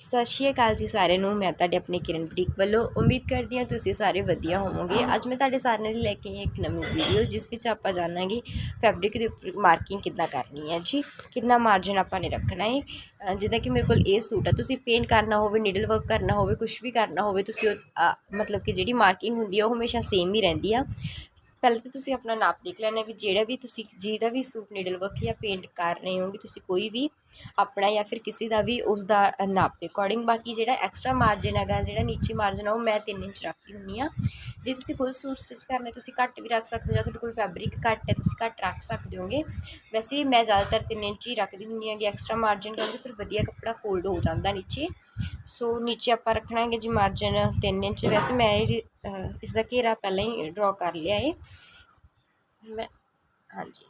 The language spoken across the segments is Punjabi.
ਸਤਿ ਸ਼੍ਰੀ ਅਕਾਲ ਜੀ ਸਾਰਿਆਂ ਨੂੰ ਮੈਂ ਤੁਹਾਡੇ ਆਪਣੇ ਕਿਰਨ ਬੁਟੀਕ ਵੱਲੋਂ ਉਮੀਦ ਕਰਦੀ ਹਾਂ ਤੁਸੀਂ ਸਾਰੇ ਵਧੀਆ ਹੋਵੋਗੇ। ਅੱਜ ਮੈਂ ਤੁਹਾਡੇ ਸਾਰਿਆਂ ਲਈ ਲੈ ਕੇ ਆਈ ਇੱਕ ਨਵੀਂ ਵੀਡੀਓ ਜਿਸ ਵਿੱਚ ਆਪਾਂ ਜਾਣਾਂਗੇ ਫੈਬਰਿਕ ਦੇ ਉੱਪਰ ਮਾਰਕਿੰਗ ਕਿੱਦਾਂ ਕਰਨੀ ਹੈ। ਜੀ ਕਿੰਨਾ ਮਾਰਜਨ ਆਪਾਂ ਨੇ ਰੱਖਣਾ ਹੈ। ਜਿੱਦਾਂ ਕਿ ਮੇਰੇ ਕੋਲ ਇਹ ਸੂਟ ਆ ਤੁਸੀਂ ਪੇਂਟ ਕਰਨਾ ਹੋਵੇ ਨੀਡਲ ਵਰਕ ਕਰਨਾ ਹੋਵੇ ਕੁਝ ਵੀ ਕਰਨਾ ਹੋਵੇ ਤੁਸੀਂ ਉਹ, ਮਤਲਬ ਕਿ ਜਿਹੜੀ ਮਾਰਕਿੰਗ ਹੁੰਦੀ ਹੈ ਉਹ ਹਮੇਸ਼ਾ ਸੇਮ ਹੀ ਰਹਿੰਦੀ ਆ। ਪਹਿਲਾਂ ਤਾਂ ਤੁਸੀਂ ਆਪਣਾ ਨਾਪ ਦੇਖ ਲੈਣਾ ਵੀ ਜਿਹੜਾ ਵੀ ਤੁਸੀਂ, ਜਿਹਦਾ ਵੀ ਸੂਟ ਨੀਡਲ ਵਰਕ ਜਾਂ ਪੇਂਟ ਕਰ ਰਹੇ ਹੋਗੇ, ਤੁਸੀਂ ਕੋਈ ਵੀ ਆਪਣਾ ਜਾਂ ਫਿਰ ਕਿਸੇ ਦਾ ਵੀ ਉਸ ਦਾ ਨਾਪ ਦੇ ਅਕੋਰਡਿੰਗ ਬਾਕੀ ਜਿਹੜਾ ਐਕਸਟਰਾ ਮਾਰਜਨ ਹੈਗਾ, ਜਿਹੜਾ ਨੀਚੇ ਮਾਰਜਨ ਆ, ਉਹ ਮੈਂ 3 ਇੰਚ ਰੱਖਦੀ ਹੁੰਦੀ ਆ ਜੇ ਤੁਸੀਂ ਖੁਦ ਸੂਟ ਸਟਿਚ ਕਰਨਾ ਤੁਸੀਂ ਘੱਟ ਵੀ ਰੱਖ ਸਕਦੇ ਹੋ ਜਾਂ ਤੁਹਾਡੇ ਕੋਲ ਫੈਬਰਿਕ ਘੱਟ ਹੈ, ਤੁਸੀਂ ਘੱਟ ਰੱਖ ਸਕਦੇ ਹੋਗੇ। ਵੈਸੇ ਮੈਂ ਜ਼ਿਆਦਾਤਰ 3 ਇੰਚ ਹੀ ਰੱਖਦੀ ਹੁੰਦੀ ਹੈਗੀ ਐਕਸਟਰਾ ਮਾਰਜਨ ਕਿਉਂਕਿ ਫਿਰ ਵਧੀਆ ਕੱਪੜਾ ਫੋਲਡ ਹੋ ਜਾਂਦਾ ਨੀਚੇ। ਸੋ ਨੀਚੇ ਆਪਾਂ ਰੱਖਣਾ ਹੈਗਾ ਜੀ ਮਾਰਜਨ 3 ਇੰਚ। ਵੈਸੇ ਮੈਂ ਇਹ ਅਹ, ਇਸ ਦਾ ਘੇਰਾ ਪਹਿਲਾਂ ਹੀ ਡਰਾ ਕਰ ਲਿਆ ਹੈ ਮੈਂ ਹਾਂਜੀ।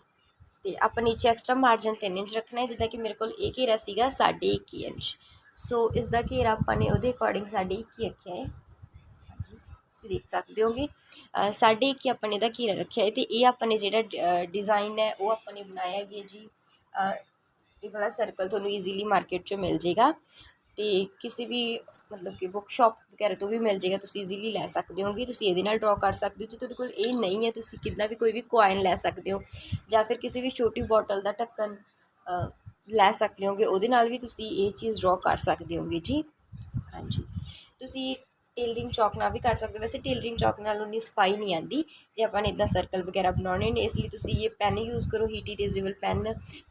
ਤੇ ਆਪਾਂ ਨੀਚੇ ਐਕਸਟਰਾ ਮਾਰਜਨ 3 ਇੰਚ ਰੱਖਣਾ ਹੈ ਜਿੱਦਾਂ ਕਿ ਮੇਰੇ ਕੋਲ ਇਹ ਘੇਰਾ ਸੀਗਾ 1.5 ਇੰਚ। ਸੋ ਇਸ ਦਾ ਘੇਰਾ ਆਪਾਂ ਨੇ ਉਹਦੇ ਅਕੋਰਡਿੰਗ 1.5 ਰੱਖਿਆ ਹੈ ਹਾਂਜੀ। ਤੁਸੀਂ ਦੇਖ ਸਕਦੇ ਹੋਗੇ। ਅ, ਸਾਢੇ ਇੱਕ ਆਪਾਂ ਨੇ ਇਹਦਾ ਘੇਰਾ ਰੱਖਿਆ ਹੈ ਤੇ ਇਹ ਆਪਾਂ ਨੇ ਜਿਹੜਾ ਡਿਜ਼ਾਈਨ ਹੈ ਉਹ ਆਪਾਂ ਨੇ ਬਣਾਇਆ ਗਿਆ ਜੀ। ਇਹ ਵਾਲਾ ਸਰਕਲ ਤੁਹਾਨੂੰ ਈਜ਼ੀਲੀ ਮਾਰਕੀਟ 'ਚੋਂ ਮਿਲ ਜੇਗਾ। ਅਤੇ ਕਿਸੇ ਵੀ ਮਤਲਬ ਕਿ ਬੁੱਕ ਸ਼ਾਪ ਵਗੈਰਾ ਤੋਂ ਵੀ ਮਿਲ ਜੇਗਾ, ਤੁਸੀਂ ਈਜ਼ੀਲੀ ਲੈ ਸਕਦੇ ਹੋਗੇ, ਤੁਸੀਂ ਇਹਦੇ ਨਾਲ ਡਰਾ ਕਰ ਸਕਦੇ ਹੋ, ਜੇ ਤੁਹਾਡੇ ਕੋਲ ਇਹ ਨਹੀਂ ਹੈ, ਤੁਸੀਂ ਕਿੱਦਾਂ ਵੀ ਕੋਈ ਵੀ ਕੋਇਨ ਲੈ ਸਕਦੇ ਹੋ, ਜਾਂ ਫਿਰ ਕਿਸੇ ਵੀ ਛੋਟੀ ਬੋਟਲ ਦਾ ਢੱਕਣ ਲੈ ਸਕਦੇ ਹੋਗੇ, ਉਹਦੇ ਨਾਲ ਵੀ ਤੁਸੀਂ ਇਹ ਚੀਜ਼ ਡਰਾ ਕਰ ਸਕਦੇ ਹੋਗੇ ਜੀ ਹਾਂਜੀ। ਤੁਸੀਂ ਟੇਲਰਿੰਗ ਚੌਕ ਨਾਲ ਵੀ ਕਰ ਸਕਦੇ ਹੋ। ਵੈਸੇ ਟੇਲਰਿੰਗ ਚੌਕ ਨਾਲ ਉਨੀ ਸਫ਼ਾਈ ਨਹੀਂ ਆਉਂਦੀ। ਜੇ ਆਪਾਂ ਨੇ ਇਦਾਂ ਸਰਕਲ ਵਗੈਰਾ ਬਣਾਉਣੇ ਨੇ, ਇਸ ਲਈ ਤੁਸੀਂ ਇਹ ਪੈਨ ਯੂਜ਼ ਕਰੋ heat erasable pen.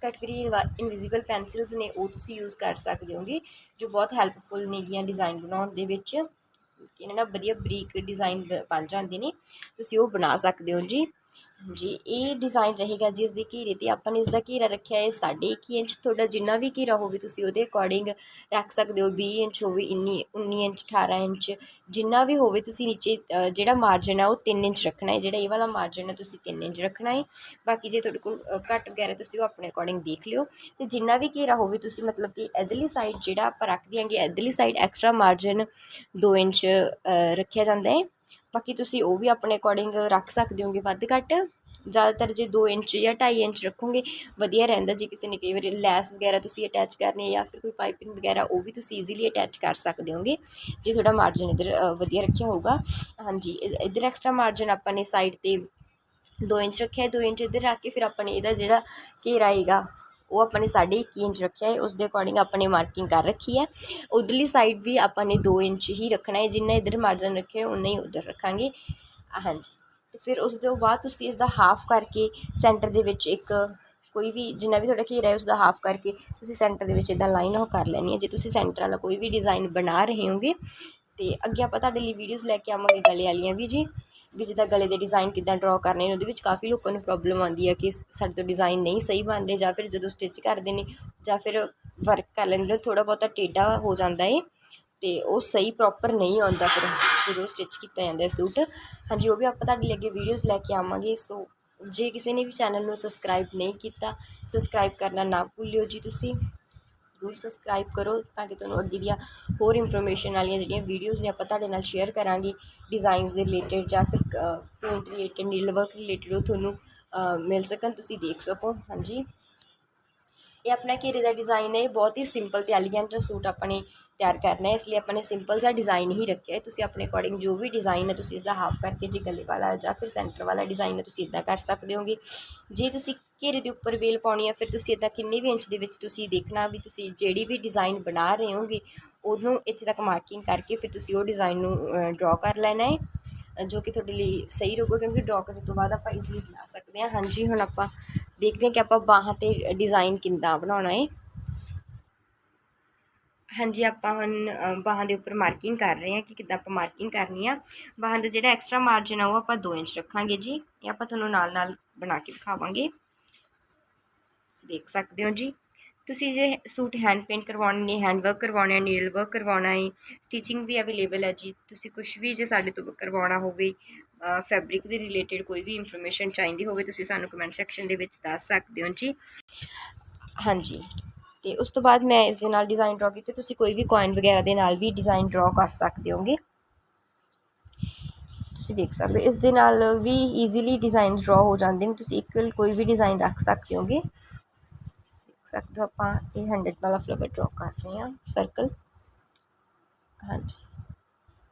Cut free invisible pencils ਨੇ, ਉਹ ਤੁਸੀਂ ਯੂਜ਼ ਕਰ ਸਕਦੇ ਹੋਗੇ, ਜੋ ਬਹੁਤ ਹੈਲਪਫੁਲ ਨੇਗੀਆਂ ਡਿਜ਼ਾਈਨ ਬਣਾਉਣ ਦੇ ਵਿੱਚ। ਇਹਨਾਂ ਨਾਲ ਵਧੀਆ ਬਰੀਕ ਡਿਜ਼ਾਈਨ ਬਣ ਜਾਂਦੇ ਨੇ। ਤੁਸੀਂ ਉਹ ਬਣਾ ਸਕਦੇ ਹੋ ਜੀ। ਜੀ ਇਹ ਡਿਜ਼ਾਈਨ ਰਹੇਗਾ ਜੀ ਇਸ ਦੇ ਘੇਰੇ ਤੇ ਆਪਾਂ ਨੇ ਇਸ ਦਾ ਘੇਰਾ ਰੱਖਿਆ ਹੈ 1.5 ਇੰਚ, ਤੁਹਾਡਾ ਜਿੰਨਾ ਵੀ ਘੇਰਾ ਹੋਵੇ ਤੁਸੀਂ ਉਹਦੇ ਅਕੋਰਡਿੰਗ ਰੱਖ ਸਕਦੇ ਹੋ 20 ਇੰਚ ਹੋਵੇ 19 19 ਇੰਚ 18 ਇੰਚ, ਜਿੰਨਾ ਵੀ ਹੋਵੇ ਤੁਸੀਂ ਨੀਚੇ ਜਿਹੜਾ ਮਾਰਜਨ ਹੈ ਉਹ 3 ਇੰਚ ਰੱਖਣਾ ਹੈ, ਜਿਹੜਾ ਇਹ ਵਾਲਾ ਮਾਰਜਨ ਹੈ ਤੁਸੀਂ 3 ਇੰਚ ਰੱਖਣਾ ਹੈ। ਬਾਕੀ ਜੇ ਤੁਹਾਡੇ ਕੋਲ ਘੱਟ ਵਗੈਰਾ ਤੁਸੀਂ ਉਹ ਆਪਣੇ ਅਕੋਰਡਿੰਗ ਦੇਖ ਲਿਓ। ਤੇ ਜਿੰਨਾ ਵੀ ਘੇਰਾ ਹੋਵੇ ਤੁਸੀਂ ਮਤਲਬ ਕਿ ਇਧਰਲੀ ਸਾਈਡ ਜਿਹੜਾ ਆਪਾਂ ਰੱਖ ਦਿਆਂਗੇ, ਇਧਰਲੀ ਸਾਈਡ ਐਕਸਟਰਾ ਮਾਰਜਨ 2 ਇੰਚ ਰੱਖਿਆ ਜਾਂਦਾ ਹੈ। ਬਾਕੀ ਤੁਸੀਂ ਉਹ ਵੀ ਆਪਣੇ ਅਕੋਰਡਿੰਗ ਰੱਖ ਸਕਦੇ ਹੋਗੇ ਵੱਧ ਘੱਟ। ਜ਼ਿਆਦਾਤਰ ਜੇ 2 ਇੰਚ ਜਾਂ 2.5 ਇੰਚ ਰੱਖੋਗੇ, ਵਧੀਆ ਰਹਿੰਦਾ ਜੇ। ਕਿਸੇ ਨੇ ਕਈ ਵਾਰੀ ਲੈਸ ਵਗੈਰਾ ਤੁਸੀਂ ਅਟੈਚ ਕਰਨੀ ਹੈ ਜਾਂ ਫਿਰ ਕੋਈ ਪਾਈਪਿੰਗ ਵਗੈਰਾ, ਉਹ ਵੀ ਤੁਸੀਂ ਈਜ਼ੀਲੀ ਅਟੈਚ ਕਰ ਸਕਦੇ ਹੋਗੇ। ਜੇ ਤੁਹਾਡਾ ਮਾਰਜਨ ਇੱਧਰ ਵਧੀਆ ਰੱਖਿਆ ਹੋਊਗਾ। ਹਾਂਜੀ, ਇ- ਇੱਧਰ ਐਕਸਟਰਾ ਮਾਰਜਨ ਆਪਾਂ ਨੇ ਸਾਈਡ ਤੇ 2 ਇੰਚ ਰੱਖਿਆ ਹੈ 2 ਇੰਚ ਇੱਧਰ ਰੱਖ ਕੇ ਫਿਰ ਆਪਾਂ ਨੇ ਇਹਦਾ ਜਿਹੜਾ ਘੇਰਾ ਹੈਗਾ ਉਹ ਆਪਾਂ ਨੇ 1.5 ਇੰਚ ਰੱਖਿਆ ਹੈ ਉਸ ਦੇ ਅਕੋਰਡਿੰਗ ਆਪਾਂ ਨੇ ਮਾਰਕਿੰਗ ਕਰ ਰੱਖੀ ਹੈ। ਉਧਰਲੀ ਸਾਈਡ ਵੀ ਆਪਾਂ ਨੇ 2 ਇੰਚ ਹੀ ਰੱਖਣਾ ਹੈ, ਜਿੰਨਾ ਇੱਧਰ ਮਾਰਜਨ ਰੱਖਿਆ ਉਨਾ ਹੀ ਉੱਧਰ ਰੱਖਾਂਗੇ। ਹਾਂਜੀ। ਤੇ ਫਿਰ ਉਸ ਤੋਂ ਬਾਅਦ ਤੁਸੀਂ ਇਸ ਦਾ ਹਾਫ ਕਰਕੇ ਸੈਂਟਰ ਦੇ ਵਿੱਚ ਇੱਕ ਕੋਈ ਵੀ ਜਿੰਨਾ ਵੀ ਤੁਹਾਡਾ ਘੇਰਾ ਹੈ ਉਸ ਦਾ ਹਾਫ ਕਰਕੇ ਤੁਸੀਂ ਸੈਂਟਰ ਦੇ ਵਿੱਚ ਇਦਾਂ ਲਾਈਨ ਉਹ ਕਰ ਲੈਣੀ ਹੈ। ਜੇ ਤੁਸੀਂ ਸੈਂਟਰ ਵਾਲਾ ਕੋਈ ਵੀ ਡਿਜ਼ਾਈਨ ਬਣਾ ਰਹੇ ਹੋਗੇ ਤੇ ਅੱਗੇ ਆਪਾਂ ਤੁਹਾਡੇ ਲਈ ਵੀਡੀਓਜ਼ ਲੈ ਕੇ ਆਵਾਂਗੇ, ਗਲੇ ਵਾਲੀਆਂ ਵੀ ਜੀ। ਵੀ ਜਿੱਦਾਂ ਗਲੇ ਦੇ ਡਿਜ਼ਾਈਨ ਕਿੱਦਾਂ ਡਰਾ ਕਰਨੇ ਨੇ, ਉਹਦੇ ਵਿੱਚ ਕਾਫੀ ਲੋਕਾਂ ਨੂੰ ਪ੍ਰੋਬਲਮ ਆਉਂਦੀ ਹੈ ਕਿ ਸਾਡੇ ਤੋਂ ਡਿਜ਼ਾਈਨ ਨਹੀਂ ਸਹੀ ਬਣ ਰਹੇ ਜਾਂ ਫਿਰ ਜਦੋਂ ਸਟਿਚ ਕਰਦੇ ਨੇ ਜਾਂ ਫਿਰ ਵਰਕ ਕਰ ਲੈਂਦੇ ਨੇ ਥੋੜਾ ਬਹੁਤਾ ਟੇਢਾ ਹੋ ਜਾਂਦਾ ਏ ਤੇ ਉਹ ਸਹੀ ਪ੍ਰੋਪਰ ਨਹੀਂ ਆਉਂਦਾ ਫਿਰ ਜਦੋਂ ਸਟਿਚ ਕੀਤਾ ਜਾਂਦਾ ਸੂਟ ਹਾਂਜੀ, ਉਹ ਵੀ ਆਪਾਂ ਤੁਹਾਡੇ ਲਈ ਅੱਗੇ ਵੀਡੀਓਜ਼ ਲੈ ਕੇ ਆਵਾਂਗੇ, ਸੋ ਜੇ ਕਿਸੇ ਨੇ ਵੀ ਚੈਨਲ ਨੂੰ ਸਬਸਕ੍ਰਾਈਬ ਨਹੀਂ ਕੀਤਾ ਸਬਸਕ੍ਰਾਈਬ ਕਰਨਾ ਨਾ ਭੁੱਲਿਓ ਜੀ ਤੁਸੀਂ। ਜ਼ਰੂਰ ਸਬਸਕ੍ਰਾਈਬ ਕਰੋ ਤਾਂ ਕਿ ਤੁਹਾਨੂੰ ਅੱਗੇ ਦੀਆਂ ਹੋਰ ਇਨਫੋਰਮੇਸ਼ਨ ਵਾਲੀਆਂ ਜਿਹੜੀਆਂ ਵੀਡੀਓਜ਼ ਨੇ ਆਪਾਂ ਤੁਹਾਡੇ ਨਾਲ ਸ਼ੇਅਰ ਕਰਾਂਗੇ ਡਿਜ਼ਾਈਨਸ ਦੇ ਰਿਲੇਟਡ ਜਾਂ ਫਿਰ paint related needle work related ਉਹ ਤੁਹਾਨੂੰ ਮਿਲ ਸਕਣ, ਤੁਸੀਂ ਦੇਖ ਸਕੋ, ਹਾਂਜੀ। ਇਹ ਆਪਣਾ ਘੇਰੇ ਦਾ ਡਿਜ਼ਾਈਨ ਹੈ, ਇਹ ਬਹੁਤ ਹੀ ਸਿੰਪਲ ਤੇ ਐਲੀਗੈਂਟ ਸੂਟ ਆਪਣੇ ਤਿਆਰ ਕਰਨਾ ਹੈ, ਇਸ ਲਈ ਆਪਾਂ ਨੇ ਸਿੰਪਲ ਜਿਹਾ ਡਿਜ਼ਾਈਨ ਹੀ ਰੱਖਿਆ ਹੈ। ਤੁਸੀਂ ਆਪਣੇ ਅਕੋਰਡਿੰਗ ਜੋ ਵੀ ਡਿਜ਼ਾਈਨ ਹੈ, ਤੁਸੀਂ ਇਸ ਦਾ ਹਾਫ ਕਰਕੇ ਜੇ ਗਲੇ ਵਾਲਾ ਜਾਂ ਫਿਰ ਸੈਂਟਰ ਵਾਲਾ ਡਿਜ਼ਾਈਨ ਹੈ, ਤੁਸੀਂ ਇਦਾਂ ਕਰ ਸਕਦੇ ਹੋਗੇ। ਜੇ ਤੁਸੀਂ ਘੇਰੇ ਦੇ ਉੱਪਰ ਵੇਲ ਪਾਉਣੀ ਹੈ, ਫਿਰ ਤੁਸੀਂ ਇਦਾਂ ਕਿੰਨੇ ਵੀ ਇੰਚ ਦੇ ਵਿੱਚ ਤੁਸੀਂ ਦੇਖਣਾ ਵੀ ਤੁਸੀਂ ਜਿਹੜੀ ਵੀ ਡਿਜ਼ਾਈਨ ਬਣਾ ਰਹੇ ਹੋਗੇ, ਉਹਨੂੰ ਇੱਥੇ ਤੱਕ ਮਾਰਕਿੰਗ ਕਰਕੇ ਫਿਰ ਤੁਸੀਂ ਉਹ ਡਿਜ਼ਾਈਨ ਨੂੰ ਡਰਾ ਕਰ ਲੈਣਾ ਹੈ। ਜੋ ਕਿ ਤੁਹਾਡੇ ਲਈ ਸਹੀ ਰਹੂਗਾ, ਕਿਉਂਕਿ ਡਰਾ ਕਰਨ ਤੋਂ ਬਾਅਦ ਆਪਾਂ ਇਜ਼ੀਲੀ ਬਣਾ ਸਕਦੇ ਹਾਂ। ਹਾਂਜੀ, ਹੁਣ ਆਪਾਂ ਦੇਖਦੇ ਹਾਂ ਕਿ ਆਪਾਂ ਬਾਹਾਂ ਤੇ ਡਿਜ਼ਾਈਨ ਕਿੱਦਾਂ ਬਣਾਉਣਾ ਹੈ। ਹਾਂਜੀ, ਆਪਾਂ ਹੁਣ ਬਾਹਾਂ ਦੇ ਉੱਪਰ ਮਾਰਕਿੰਗ ਕਰ ਰਹੇ ਹਾਂ ਕਿ ਕਿੱਦਾਂ ਆਪਾਂ ਮਾਰਕਿੰਗ ਕਰਨੀ ਆ। ਬਾਹਾਂ ਦਾ ਜਿਹੜਾ ਐਕਸਟਰਾ ਮਾਰਜਨ ਆ, ਉਹ ਆਪਾਂ 2 ਇੰਚ ਰੱਖਾਂਗੇ ਜੀ। ਇਹ ਆਪਾਂ ਤੁਹਾਨੂੰ ਨਾਲ ਨਾਲ ਬਣਾ ਕੇ ਦਿਖਾਵਾਂਗੇ ਤੁਸੀਂ ਦੇਖ ਸਕਦੇ ਹੋ ਜੀ। ਤੁਸੀਂ ਜੇ ਸੂਟ ਹੈਂਡ ਪੇਂਟ ਕਰਵਾਉਣੇ ਨੇ ਹੈਂਡ ਵਰਕ ਕਰਵਾਉਣਾ ਹੈ ਨੀਡਲ ਵਰਕ ਕਰਵਾਉਣਾ ਹੈ ਸਟਿਚਿੰਗ ਵੀ ਅਵੇਲੇਬਲ ਹੈ ਜੀ। ਤੁਸੀਂ ਕੁਝ ਵੀ ਜੇ ਸਾਡੇ ਤੋਂ ਕਰਵਾਉਣਾ ਹੋਵੇ ਫੈਬਰਿਕ ਦੇ ਰਿਲੇਟਡ ਕੋਈ ਵੀ ਇਨਫੋਰਮੇਸ਼ਨ ਚਾਹੀਦੀ ਹੋਵੇ, ਤੁਸੀਂ ਸਾਨੂੰ ਕਮੈਂਟ ਸੈਕਸ਼ਨ ਦੇ ਵਿੱਚ ਦੱਸ ਸਕਦੇ ਹੋ ਜੀ। ਹਾਂਜੀ। ਅਤੇ ਉਸ ਤੋਂ ਬਾਅਦ ਮੈਂ ਇਸ ਦੇ ਨਾਲ ਡਿਜ਼ਾਈਨ ਡਰਾ ਕੀਤੇ, ਤੁਸੀਂ ਕੋਈ ਵੀ ਕੋਇਨ ਵਗੈਰਾ ਦੇ ਨਾਲ ਵੀ ਡਿਜ਼ਾਈਨ ਡਰਾ ਕਰ ਸਕਦੇ ਹੋਗੇ। ਤੁਸੀਂ ਦੇਖ ਸਕਦੇ ਹੋ, ਇਸ ਦੇ ਨਾਲ ਵੀ ਈਜ਼ੀਲੀ ਡਿਜ਼ਾਈਨ ਡਰਾ ਹੋ ਜਾਂਦੇ ਨੇ, ਤੁਸੀਂ ਇੱਕ ਕੋਈ ਵੀ ਡਿਜ਼ਾਈਨ ਰੱਖ ਸਕਦੇ ਹੋਗੇ। ਦੇਖ ਸਕਦੇ ਹੋ ਆਪਾਂ, ਇਹ 100 ਵਾਲਾ ਫਲਾਵਰ ਡਰਾ ਕਰ ਰਹੇ ਹਾਂ ਸਰਕਲ ਹਾਂਜੀ।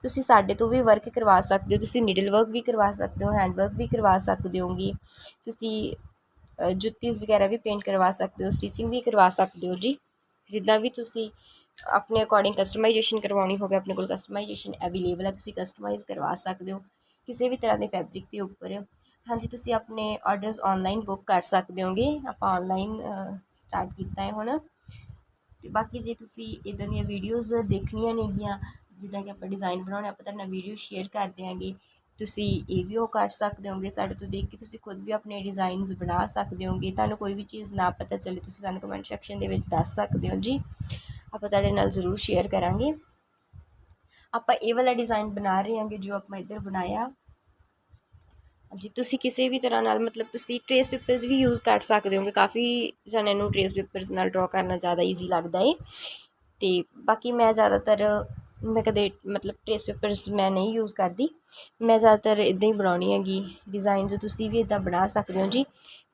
ਤੁਸੀਂ ਸਾਡੇ ਤੋਂ ਵੀ ਵਰਕ ਕਰਵਾ ਸਕਦੇ ਹੋ, ਤੁਸੀਂ ਨੀਡਲ ਵਰਕ ਵੀ ਕਰਵਾ ਸਕਦੇ ਹੋ ਹੈਂਡ ਵਰਕ ਵੀ ਕਰਵਾ ਸਕਦੇ ਹੋਗੇ। ਤੁਸੀਂ ਜੁੱਤੀਜ਼ ਵਗੈਰਾ ਵੀ ਪੇਂਟ ਕਰਵਾ ਸਕਦੇ ਹੋ ਸਟਿਚਿੰਗ ਵੀ ਕਰਵਾ ਸਕਦੇ ਹੋ ਜੀ। ਜਿੱਦਾਂ ਵੀ ਤੁਸੀਂ ਆਪਣੇ ਅਕੋਰਡਿੰਗ ਕਸਟਮਾਈਜੇਸ਼ਨ ਕਰਵਾਉਣੀ ਹੋਵੇ, ਆਪਣੇ ਕੋਲ ਕਸਟਮਾਈਜੇਸ਼ਨ ਅਵੇਲੇਬਲ ਹੈ, ਤੁਸੀਂ ਕਸਟਮਾਈਜ਼ ਕਰਵਾ ਸਕਦੇ ਹੋ ਕਿਸੇ ਵੀ ਤਰ੍ਹਾਂ ਦੇ ਫੈਬਰਿਕ ਦੇ ਉੱਪਰ। ਹਾਂਜੀ, ਤੁਸੀਂ ਆਪਣੇ ਆਰਡਰਸ ਆਨਲਾਈਨ ਬੁੱਕ ਕਰ ਸਕਦੇ ਹੋਗੇ। ਆਪਾਂ ਆਨਲਾਈਨ ਸਟਾਰਟ ਕੀਤਾ ਹੈ ਹੁਣ। ਤੇ ਬਾਕੀ ਜੇ ਤੁਸੀਂ ਇਦਾਂ ਦੀਆਂ ਵੀਡੀਓਜ਼ ਦੇਖਣੀਆਂ ਨੇਗੀਆਂ, ਜਿੱਦਾਂ ਕਿ ਆਪਾਂ ਡਿਜ਼ਾਈਨ ਬਣਾਉਣੇ, ਆਪਾਂ ਤੁਹਾਡੇ ਨਾਲ ਵੀਡੀਓ ਸ਼ੇਅਰ ਕਰ ਦਿਆਂਗੇ। ਤੁਸੀਂ ਇਹ ਵੀ ਉਹ ਕਰ ਸਕਦੇ ਹੋਗੇ, ਸਾਡੇ ਤੋਂ ਦੇਖ ਕੇ ਤੁਸੀਂ ਖੁਦ ਵੀ ਆਪਣੇ ਡਿਜ਼ਾਈਨਸ ਬਣਾ ਸਕਦੇ ਹੋਗੇ, ਤੁਹਾਨੂੰ ਕੋਈ ਵੀ ਚੀਜ਼ ਨਾ ਪਤਾ ਚੱਲੇ, ਤੁਸੀਂ ਸਾਨੂੰ ਕਮੈਂਟ ਸੈਕਸ਼ਨ ਦੇ ਵਿੱਚ ਦੱਸ ਸਕਦੇ ਹੋ ਜੀ। ਆਪਾਂ ਤੁਹਾਡੇ ਨਾਲ ਜ਼ਰੂਰ ਸ਼ੇਅਰ ਕਰਾਂਗੇ। ਆਪਾਂ ਇਹ ਵਾਲਾ ਡਿਜ਼ਾਈਨ ਬਣਾ ਰਹੇ ਹਾਂਗੇ ਜੋ ਆਪਾਂ ਇੱਧਰ ਬਣਾਇਆ। ਜੀ ਤੁਸੀਂ ਕਿਸੇ ਵੀ ਤਰ੍ਹਾਂ ਨਾਲ ਮਤਲਬ ਤੁਸੀਂ ਟਰੇਸ ਪੇਪਰਸ ਵੀ ਯੂਜ਼ ਕਰ ਸਕਦੇ ਹੋਗੇ, ਕਾਫੀ ਜਣਿਆਂ ਨੂੰ ਟਰੇਸ ਪੇਪਰਸ ਨਾਲ ਡਰਾ ਕਰਨਾ ਜ਼ਿਆਦਾ ਈਜ਼ੀ ਲੱਗਦਾ ਏ। ਤੇ ਬਾਕੀ ਮੈਂ ਜ਼ਿਆਦਾਤਰ ਮੈਂ ਕਦੇ, ਮਤਲਬ ਟਰੇਸ ਪੇਪਰਸ ਮੈਂ ਨਹੀਂ ਯੂਜ਼ ਕਰਦੀ। ਮੈਂ ਜ਼ਿਆਦਾਤਰ ਇੱਦਾਂ ਹੀ ਬਣਾਉਣੀ ਹੈਗੀ। ਡਿਜ਼ਾਈਨ ਜੋ ਤੁਸੀਂ ਵੀ ਇੱਦਾਂ ਬਣਾ ਸਕਦੇ ਹੋ ਜੀ।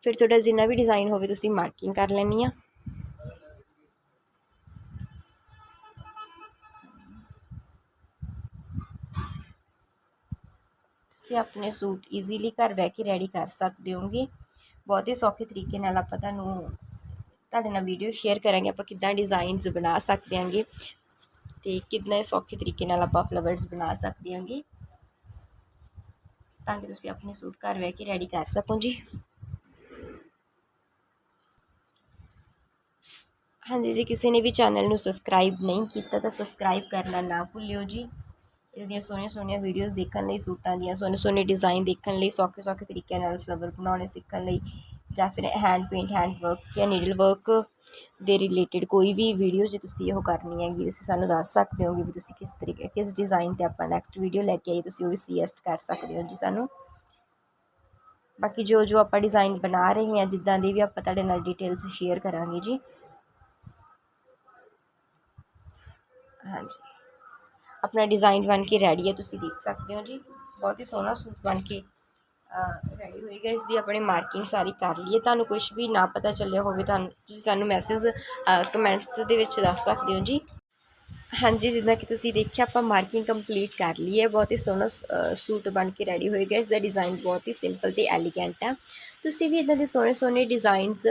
ਫਿਰ ਤੁਹਾਡਾ ਜਿੰਨਾ ਵੀ ਡਿਜ਼ਾਈਨ ਹੋਵੇ ਤੁਸੀਂ ਮਾਰਕਿੰਗ ਕਰ ਲੈਣੀ ਆ ਤੁਸੀਂ ਆਪਣੇ ਸੂਟ ਈਜ਼ੀਲੀ ਘਰ ਬਹਿ ਕੇ ਰੈਡੀ ਕਰ ਸਕਦੇ ਹੋਗੇ। ਬਹੁਤ ਹੀ ਸੌਖੇ ਤਰੀਕੇ ਨਾਲ ਆਪਾਂ ਤੁਹਾਨੂੰ ਤੁਹਾਡੇ ਨਾਲ ਵੀਡੀਓ ਸ਼ੇਅਰ ਕਰਾਂਗੇ ਆਪਾਂ ਕਿੱਦਾਂ ਡਿਜ਼ਾਈਨਸ ਬਣਾ ਸਕਦੇ ਹਾਂਗੇ। ਤੇ ਕਿੰਨੇ ਸੌਖੇ ਤਰੀਕੇ ਨਾਲ ਆਪਾਂ ਫਲਾਵਰਸ ਬਣਾ ਸਕਦੇ ਹਾਂਗੇ। ਤਾਂ ਕਿ ਤੁਸੀਂ ਆਪਣੇ ਸੂਟ ਘਰ ਬਹਿ ਕੇ ਰੈਡੀ ਕਰ ਸਕੋ ਜੀ। ਹਾਂਜੀ ਜੇ, ਕਿਸੇ ਨੇ ਵੀ ਚੈਨਲ ਨੂੰ ਸਬਸਕ੍ਰਾਈਬ ਨਹੀਂ ਕੀਤਾ ਤਾਂ ਸਬਸਕ੍ਰਾਈਬ ਕਰਨਾ ਨਾ ਭੁੱਲਿਓ ਜੀ। ਇਹਦੀਆਂ ਸੋਹਣੀਆਂ ਸੋਹਣੀਆਂ ਵੀਡੀਓਜ਼ ਦੇਖਣ ਲਈ, ਸੂਟਾਂ ਦੀਆਂ ਸੋਹਣੇ ਸੋਹਣੇ ਡਿਜ਼ਾਈਨ ਦੇਖਣ ਲਈ, ਸੌਖੇ ਸੌਖੇ ਤਰੀਕੇ ਨਾਲ ਫਲਾਵਰ ਬਣਾਉਣੇ ਸਿੱਖਣ ਲਈ ਜਾਂ ਫਿਰ ਹੈਂਡ ਪੇਂਟ ਹੈਂਡ ਵਰਕ ਜਾਂ ਨੀਡਲ ਵਰਕ ਦੇ ਰਿਲੇਟਡ ਕੋਈ ਵੀ ਵੀਡੀਓ ਜੇ ਤੁਸੀਂ ਉਹ ਕਰਨੀ ਹੈਗੀ, ਤੁਸੀਂ ਸਾਨੂੰ ਦੱਸ ਸਕਦੇ ਹੋਗੇ ਵੀ ਤੁਸੀਂ ਕਿਸ ਤਰੀਕੇ, ਕਿਸ ਡਿਜ਼ਾਈਨ ਤੇ ਆਪਾਂ ਨੈਕਸਟ ਵੀਡੀਓ ਲੈ ਕੇ ਆਈਏ, ਤੁਸੀਂ ਉਹ ਵੀ ਸੁਜੈਸਟ ਕਰ ਸਕਦੇ ਹੋ ਜੀ ਸਾਨੂੰ। ਬਾਕੀ ਜੋ ਜੋ ਆਪਾਂ ਡਿਜ਼ਾਈਨ ਬਣਾ ਰਹੇ ਹਾਂ, ਜਿੱਦਾਂ ਦੇ ਵੀ ਆਪਾਂ ਤੁਹਾਡੇ ਨਾਲ ਡਿਟੇਲਸ ਸ਼ੇਅਰ ਕਰਾਂਗੇ ਜੀ। ਹਾਂਜੀ। ਆਪਣਾ ਡਿਜ਼ਾਈਨ ਬਣ ਕੇ ਰੈਡੀ ਹੈ, ਤੁਸੀਂ ਦੇਖ ਸਕਦੇ ਹੋ ਜੀ। ਬਹੁਤ ਹੀ ਸੋਹਣਾ ਸੂਟ ਬਣ ਕੇ ਰੈਡੀ ਹੋਏਗਾ ਇਸ ਦੀ ਆਪਣੇ ਮਾਰਕਿੰਗ ਸਾਰੀ ਕਰ ਲਈਏ। ਤੁਹਾਨੂੰ ਕੁਝ ਵੀ ਨਾ ਪਤਾ ਚੱਲਿਆ ਹੋਵੇ, ਤੁਹਾਨੂੰ, ਤੁਸੀਂ ਸਾਨੂੰ ਮੈਸੇਜ ਕਮੈਂਟਸ ਦੇ ਵਿੱਚ ਦੱਸ ਸਕਦੇ ਹੋ ਜੀ। ਹਾਂਜੀ, ਜਿੱਦਾਂ ਕਿ ਤੁਸੀਂ ਦੇਖਿਆ, ਆਪਾਂ ਮਾਰਕਿੰਗ ਕੰਪਲੀਟ ਕਰ ਲਈ ਹੈ। ਬਹੁਤ ਹੀ ਸੋਹਣਾ ਸੂਟ ਬਣ ਕੇ ਰੈਡੀ ਹੋਏਗਾ ਇਸ ਦਾ ਡਿਜ਼ਾਈਨ ਬਹੁਤ ਹੀ ਸਿੰਪਲ ਤੇ ਐਲੀਗੈਂਟ ਹੈ। ਤੁਸੀਂ ਵੀ ਇਦਾਂ ਦੇ ਸੋਹਣੇ ਸੋਹਣੇ ਡਿਜ਼ਾਈਨਸ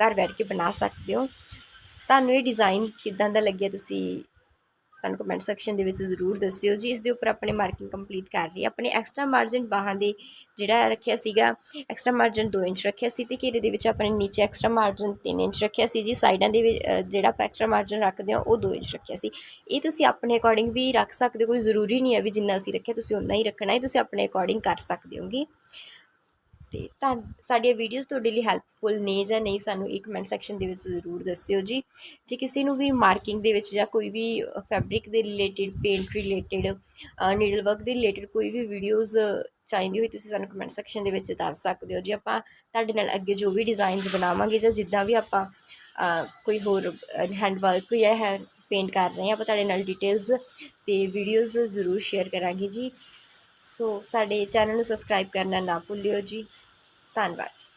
ਘਰ ਬੈਠ ਕੇ ਬਣਾ ਸਕਦੇ ਹੋ। ਤੁਹਾਨੂੰ ਇਹ ਡਿਜ਼ਾਈਨ ਕਿਦਾਂ ਦਾ ਲੱਗਿਆ, ਤੁਸੀਂ ਸਾਨੂੰ ਕਮੈਂਟ ਸੈਕਸ਼ਨ ਦੇ ਵਿੱਚ ਜ਼ਰੂਰ ਦੱਸਿਓ ਜੀ। ਇਸ ਦੇ ਉੱਪਰ ਆਪਣੇ ਮਾਰਕਿੰਗ ਕੰਪਲੀਟ ਕਰ ਰਹੀ ਆਪਣੇ ਐਕਸਟਰਾ ਮਾਰਜਨ ਬਾਹਾਂ ਦੇ ਜਿਹੜਾ ਰੱਖਿਆ ਸੀਗਾ ਐਕਸਟਰਾ ਮਾਰਜਨ 2 ਇੰਚ ਰੱਖਿਆ ਸੀ ਤੇ ਘੇਰੇ ਦੇ ਵਿੱਚ ਆਪਣੇ ਨੀਚੇ ਐਕਸਟਰਾ ਮਾਰਜਨ 3 ਇੰਚ ਰੱਖਿਆ ਸੀ ਜੀ। ਸਾਈਡਾਂ ਦੇ ਵਿੱਚ ਜਿਹੜਾ ਆਪਾਂ ਐਕਸਟਰਾ ਮਾਰਜਨ ਰੱਖਦੇ ਹਾਂ, ਉਹ 2 ਇੰਚ ਰੱਖਿਆ ਸੀ। ਇਹ ਤੁਸੀਂ ਆਪਣੇ ਅਕੋਰਡਿੰਗ ਵੀ ਰੱਖ ਸਕਦੇ ਹੋ, ਕੋਈ ਜ਼ਰੂਰੀ ਨਹੀਂ ਹੈ ਵੀ ਜਿੰਨਾ ਅਸੀਂ ਰੱਖਿਆ, ਤੁਸੀਂ ਉਨਾ ਹੀ ਰੱਖਣਾ ਹੈ। ਤੁਸੀਂ ਆਪਣੇ ਅਕੋਰਡਿੰਗ ਕਰ ਸਕਦੇ ਹੋਗੇ। ਤੇ ਤਾਂ ਸਾਡੀਆਂ ਵੀਡੀਓਜ਼ ਤੁਹਾਡੇ ਲਈ ਹੈਲਪਫੁਲ ਨੇ ਜਾਂ ਨਹੀਂ, ਸਾਨੂੰ ਇੱਕ ਕਮੈਂਟ ਸੈਕਸ਼ਨ ਦੇ ਵਿੱਚ ਜ਼ਰੂਰ ਦੱਸਿਓ ਜੀ। ਜੇ ਕਿਸੇ ਨੂੰ ਵੀ ਮਾਰਕਿੰਗ ਦੇ ਵਿੱਚ ਜਾਂ ਕੋਈ ਵੀ ਫੈਬਰਿਕ ਦੇ related paint related needle work ਦੇ ਰਿਲੇਟਡ ਕੋਈ ਵੀ ਵੀਡੀਓਜ਼ ਚਾਹੀਦੀ ਹੋਈ, ਤੁਸੀਂ ਸਾਨੂੰ ਕਮੈਂਟ ਸੈਕਸ਼ਨ ਦੇ ਵਿੱਚ ਦੱਸ ਸਕਦੇ ਹੋ ਜੀ। ਆਪਾਂ ਤੁਹਾਡੇ ਨਾਲ ਅੱਗੇ ਜੋ ਵੀ ਡਿਜ਼ਾਈਨਸ ਬਣਾਵਾਂਗੇ ਜਾਂ ਜਿੱਦਾਂ ਵੀ ਆਪਾਂ ਕੋਈ ਹੋਰ ਹੈਂਡ ਵਰਕ ਜਾਂ ਹੈ ਪੇਂਟ ਕਰ ਰਹੇ ਹਾਂ, ਆਪਾਂ ਤੁਹਾਡੇ ਨਾਲ ਡਿਟੇਲਸ ਤੇ ਵੀਡੀਓਜ਼ ਜ਼ਰੂਰ ਸ਼ੇਅਰ ਕਰਾਂਗੇ ਜੀ। ਸੋ ਸਾਡੇ ਚੈਨਲ ਨੂੰ ਸਬਸਕ੍ਰਾਈਬ ਕਰਨਾ ਨਾ ਭੁੱਲਿਓ ਜੀ। Sandwich